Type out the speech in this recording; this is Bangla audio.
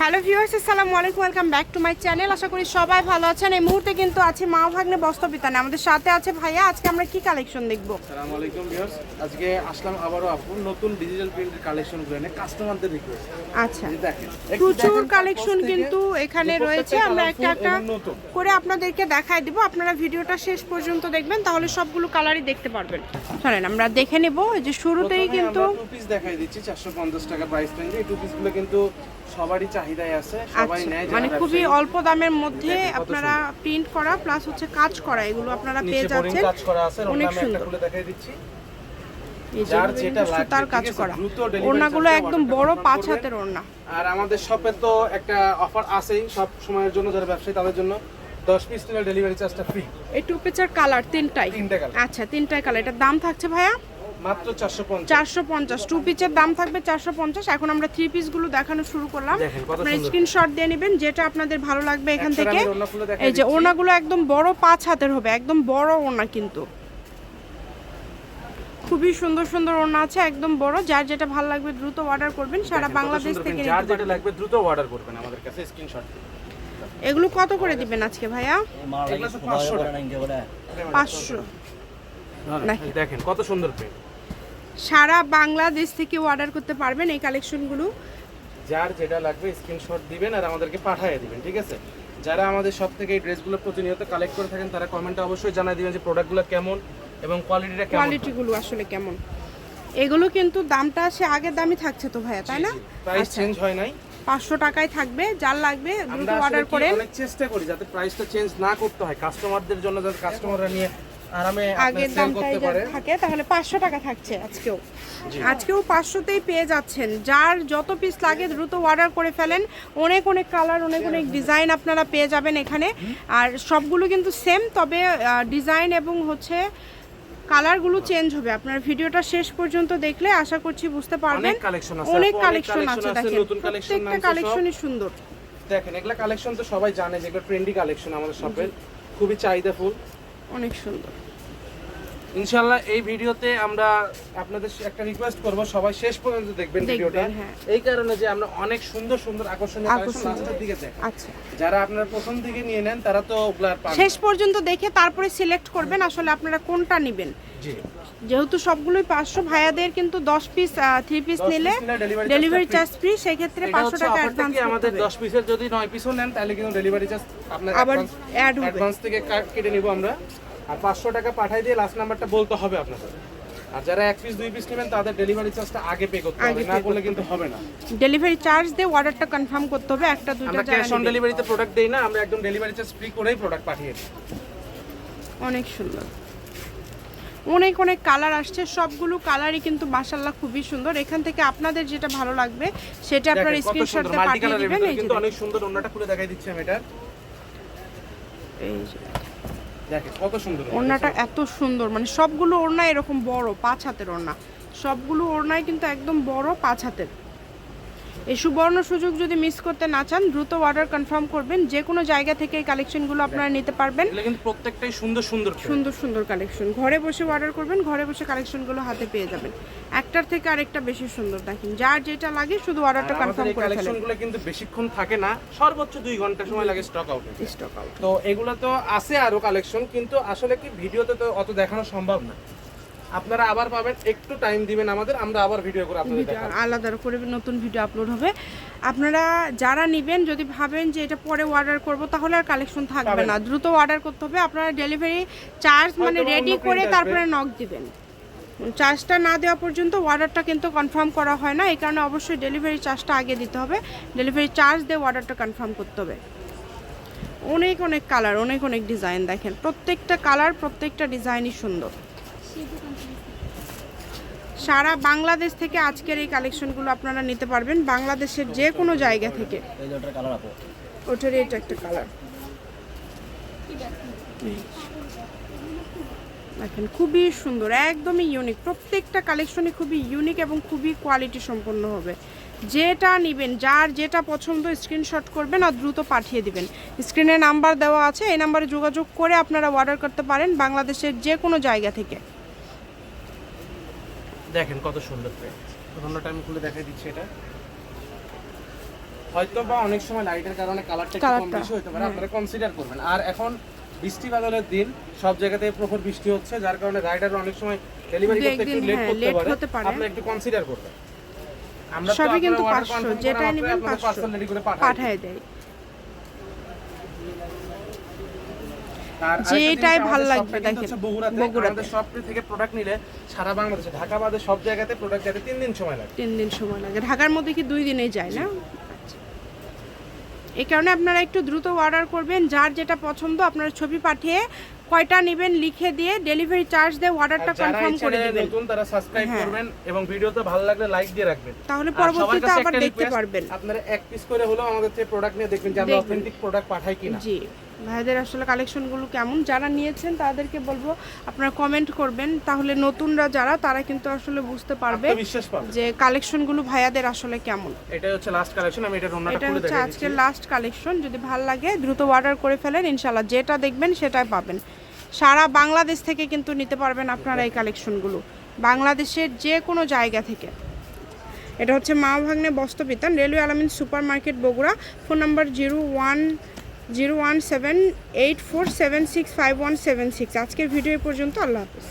হ্যালো ভিউয়ার্স আসসালামু আলাইকুম welcome back to my channel. আশা করি সবাই ভালো আছেন। এই মুহূর্তে কিন্তু আছে মা ভাগ্নে বস্তবিতানে আমাদের সাথে আছে ভাইয়া আজকে আমরা কি কালেকশন দেখব? আসসালামু আলাইকুম ভিউয়ার্স আজকে আসলাম আবারও আপু নতুন ডিজিটাল প্রিন্টের কালেকশনগুলো এনে কাস্টমারদের রিকোয়েস্ট আচ্ছা দেখেন প্রচুর কালেকশন কিন্তু এখানে রয়েছে। আমরা একটা একটা। করে আপনাদেরকে দেখাই দিব। আপনারা ভিডিওটা শেষ পর্যন্ত দেখবেন তাহলে সবগুলো কালারই দেখতে পারবেন। চলেন আমরা দেখে নেব। এই যে শুরুতেই কিন্তু টু পিস দেখাই দিচ্ছি 450 টাকা প্রাইস রেঞ্জে এই টু পিসগুলো কিন্তু সবারই চাহিদায় আছে সবাই আচ্ছা নেয় মানে খুবই অল্প দামের মধ্যে আপনারা প্রিন্ট করা প্লাস হচ্ছে কাজ করা এগুলো আপনারা পেয়ে যাচ্ছেন। কাজ করা আছে অনেক সুন্দর। খুলে দেখাই দিচ্ছি। সুতার কাজ করা। ওড়নাগুলো একদম বড় পাঁচ হাতের ওড়না। আর আমাদের শপে তো একটা অফার আছেই সব সময়ের জন্য যারা ব্যবসায়ী তাদের জন্য। 10 পিস নিলে ডেলিভারি চার্জটা ফ্রি এই টু পিচার কালার তিনটাই। তিনটা colour। আচ্ছা তিনটাই কালার এটার দাম থাকছে ভাইয়া? মাত্র 450 চারশো পঞ্চাশ। টু পিচের দাম থাকবে চারশো পঞ্চাশ। এখন আমরা থ্রি পিসগুলো দেখানো শুরু করলাম। আপনারা স্ক্রিনশট দিয়ে নেবেন যেটা আপনাদের ভালো লাগবে এখান থেকে। এই যে দিচ্ছি। ওড়নাগুলো একদম বড় পাঁচ হাতের হবে একদম বড় ওড়না কিন্তু। খুবই সুন্দর সুন্দর ওড়না আছে একদম বড়। যার যেটা ভালো লাগবে দ্রুত অর্ডার করবেন সারা বাংলাদেশ থেকে যার যেটা লাগবে দ্রুত অর্ডার করবেন আমাদের কাছে স্ক্রিনশট এগুলো কত করে দিবেন আজকে ভাইয়া? এগুলো তো 500 টাকা পাঁচশো। দেখেন। কত সুন্দর প্রিন্ট সারা বাংলাদেশ থেকে অর্ডার করতে পারবেন এই কালেকশনগুলো যার যেটা লাগবে স্ক্রিনশট দিবেন আর আমাদেরকে পাঠিয়ে দিবেন ঠিক আছে? যারা আমাদের সব থেকে এই ড্রেসগুলো প্রতিনিয়ত কালেক্ট করে থাকেন তারা কমেন্টে অবশ্যই জানাই দিবেন যে প্রোডাক্টগুলো কেমন এবং কোয়ালিটিটা কেমন। কোয়ালিটিগুলো আসলে কেমন। এগুলো কিন্তু দামটা সে আগের দামই থাকছে তো ভাইয়া তাই না? প্রাইস চেঞ্জ হয় নাই। পাঁচশো টাকায় থাকবে যার লাগবে দ্রুত অর্ডার কি করেন। অনেক চেষ্টা করি যাতে প্রাইসটা চেঞ্জ না করতে হয় কাস্টমারদের জন্য যাতে কাস্টমাররা নিয়ে আরামে আগের দামটাই থাকে তাহলে পাঁচশো টাকা থাকছে আজকেও। আজকেও পাঁচশোতেই পেয়ে যাচ্ছেন। যার যত পিস লাগে দ্রুত অর্ডার করে ফেলেন। অনেক অনেক কালার অনেক অনেক ডিজাইন আপনারা পেয়ে যাবেন এখানে। আর সবগুলো কিন্তু সেম তবে ডিজাইন এবং হচ্ছে কালারগুলো চেঞ্জ হবে। আপনার ভিডিওটা শেষ পর্যন্ত দেখলে আশা করছি বুঝতে পারবেন। অনেক collection আছে, অনেক কালেকশন আছে দেখেন। প্রত্যেকটা। কালেকশনই সুন্দর। দেখেন এগুলা কালেকশন তো সবাই জানে যে এগুলো ট্রেন্ডি কালেকশন আমাদের শপের খুবই চাহিদাফুল। অনেক সুন্দর। ইনশাল্লাহ এই ভিডিওতে আমরা আপনাদের একটা রিকোয়েস্ট করব সবাই শেষ পর্যন্ত দেখবেন ভিডিওটা। হ্যাঁ। এই কারণে যে আমরা অনেক সুন্দর সুন্দর আকর্ষণীয় কালেকশন লাস্টের দিকে দেখ আচ্ছা। যারা আপনারা প্রথম দিকে নিয়ে নেন তারা তো ওগুলা পান শেষ পর্যন্ত দেখে তারপরে সিলেক্ট করবেন আসলে আপনারা কোনটা নেবেন। জি। যেহেতু সবগুলোই পাঁচশো ভাইয়াদের কিন্তু দশ পিস থ্রি পিস নিলে ডেলিভারি চার্জ ফ্রি সেই ক্ষেত্রে পাঁচশো টাকা অ্যাডভান্স থেকে আমাদের 10 পিসের যদি 9 পিসও নেন তাহলে কিন্তু ডেলিভারি চার্জ আপনার আবার। অ্যাডভান্স থেকে কেটে নিব আমরা। আর 500 টাকা পাঠাই দিয়ে লাস্ট নাম্বারটা বলতে হবে আপনাদের। আর যারা এক পিস দুই পিস নেবেন তাদের ডেলিভারি চার্জটা আগে পে করতে হবে না করলে কিন্তু হবে। না। ডেলিভারি চার্জ দিয়ে অর্ডারটা কনফার্ম করতে হবে একটা দুটো আমরা ক্যাশ অন ডেলিভারিতে প্রোডাক্ট দেই না আমরা একদম ডেলিভারি চার্জ ফ্রি করেই প্রোডাক্ট পাঠিয়ে দিই। অনেক সুন্দর। অনেক অনেক কালার আসছে সবগুলো কালারই কিন্তু মাশাল্লাহ খুবই সুন্দর। এখান থেকে আপনাদের যেটা ভালো লাগবে সেটা আপনারা স্ক্রিনশট দিয়ে পাঠিয়ে দিবেন এই যে কিন্তু অনেক সুন্দর ওন্নাটা খুলে দেখাই দিচ্ছি আমি এটা এই যে কত সুন্দর ওড়নাটা এত সুন্দর মানে সবগুলো ওড়না এরকম বড়, পাঁচ হাতের ওড়না। সবগুলো ওড়নায় কিন্তু একদম বড়, পাঁচ হাতের। এই সুবর্ণ সুযোগ যদি মিস করতে না চান দ্রুত অর্ডার কনফার্ম করবেন। যে কোনো জায়গা থেকে এই কালেকশনগুলো আপনারা নিতে পারবেন। কিন্তু প্রত্যেকটাই সুন্দর সুন্দর সুন্দর সুন্দর কালেকশন ঘরে বসে অর্ডার করবেন ঘরে বসে কালেকশনগুলো হাতে পেয়ে যাবেন। একটার থেকে আরেকটা বেশি সুন্দর দেখেন। যার যেটা লাগে শুধু অর্ডারটা কনফার্ম করে ফেলেন। কালেকশনগুলো কিন্তু বেশিক্ষণ থাকে না। সর্বোচ্চ দুই ঘণ্টা সময় লাগে স্টক আউট স্টক আউট তো এগুলো তো আছে আরও কালেকশন কিন্তু আসলে কি ভিডিওতে তো অত দেখানো সম্ভব না। আপনারা আবার পাবেন একটু টাইম দিবেন আমাদের আমরা আবার ভিডিও করে আপনাদের আলাদা করে নতুন ভিডিও আপলোড হবে। আপনারা যারা নেবেন যদি ভাবেন যে এটা পরে অর্ডার করব তাহলে আর কালেকশন থাকবে না। দ্রুত অর্ডার করতে হবে। আপনারা ডেলিভারি চার্জ মানে রেডি করে তারপরে নক দিবেন। চার্জটা না দেওয়া পর্যন্ত অর্ডারটা কিন্তু কনফার্ম করা হয় না। এই কারণে অবশ্যই ডেলিভারি চার্জটা আগে দিতে হবে। ডেলিভারি চার্জ দিয়ে অর্ডারটা কনফার্ম করতে হবে। অনেক অনেক কালার অনেক অনেক ডিজাইন দেখেন। প্রত্যেকটা কালার প্রত্যেকটা ডিজাইনই সুন্দর। সারা বাংলাদেশ থেকে আজকের এই কালেকশনগুলো আপনারা নিতে পারবেন। বাংলাদেশের যে কোনো জায়গা থেকে। ওটার এটা একটা কালার দেখেন, খুবই সুন্দর, একদমই ইউনিক প্রত্যেকটা কালেকশনই খুবই ইউনিক এবং খুবই কোয়ালিটি সম্পন্ন হবে। যেটা নেবেন, যার যেটা পছন্দ স্ক্রিনশট করবেন আর দ্রুত পাঠিয়ে দিবেন। স্ক্রিনে নাম্বার দেওয়া আছে, এই নাম্বারে যোগাযোগ করে আপনারা অর্ডার করতে পারেন বাংলাদেশের যে কোনো জায়গা থেকে। দেখেন কত সুন্দর প্রিন্ট অন্যটা আমি খুলে দেখাই দিচ্ছি এটা। হয়তো বা অনেক সময় লাইটের কারণে কালারটা একটু কম বেশি হতে পারে আপনারা কনসিডার করবেন। আর এখন বৃষ্টি বাদলের দিন সব জায়গাতে প্রখর বৃষ্টি হচ্ছে যার কারণে রাইডার অনেক সময় ডেলিভারি করতে একটু লেট হ্যাঁ, করতে পারে। আপনি একটু কনসিডার করবেন। আমরা সবই কিন্তু 500, confirm করা নেবেন 500 parcel ready করে পাঠাই দিই। পাঠায় দেয় আর আরেকটা যেটাই ভালো লাগবে দেখেন, বগুড়াতে বগুড়াতে। থেকে প্রোডাক্ট নিলে সারা বাংলাদেশে ঢাকা বাদে সব জায়গাতে প্রোডাক্ট যেতে তিন দিন সময় লাগে তিন দিন সময় লাগে ঢাকার মধ্যে কি দুই দিনেই যায় না। এই কারণে আপনারা একটু দ্রুত অর্ডার করবেন যার যেটা পছন্দ আপনারা ছবি পাঠিয়ে কয়টা নেবেন লিখে দিয়ে ডেলিভারি চার্জ দিয়ে অর্ডারটা কনফার্ম করে দিবেন। নতুন তারা সাবস্ক্রাইব হ্যাঁ। করবেন এবং ভিডিওতে ভালো লাগলে লাইক দিয়ে রাখবেন। তাহলে পরবর্তীতে আবার দেখতে পারবেন। আপনারা এক পিস করে হলেও আমাদের থেকে প্রোডাক্ট নিয়ে দেখবেন যে আমরা অথেন্টিক প্রোডাক্ট পাঠাই কিনা। জি। ভাইদের আসলে কালেকশনগুলো কেমন? যারা নিয়েছেন তাদেরকে বলব আপনারা কমেন্ট করবেন। তাহলে নতুনরা যারা তারা কিন্তু আসলে বুঝতে পারবে যে কালেকশনগুলো ভাইয়াদের আসলে কেমন। এটাই হচ্ছে লাস্ট কালেকশন আমি এটা রোনাটা এটা হচ্ছে আজকের লাস্ট কালেকশন যদি ভালো লাগে দ্রুত অর্ডার করে ফেলেন ইনশাল্লাহ যেটা দেখবেন সেটাই পাবেন। সারা বাংলাদেশ থেকে কিন্তু নিতে পারবেন আপনারা এই কালেকশনগুলো। বাংলাদেশের যে কোনো জায়গা থেকে। এটা হচ্ছে Ma Bhagne Bostrobitan railway Alamin super market Bogura, phone number zero one zero one seven eight four seven six five one seven six. আজকের ভিডিও পর্যন্ত আল্লাহ হাফিজ।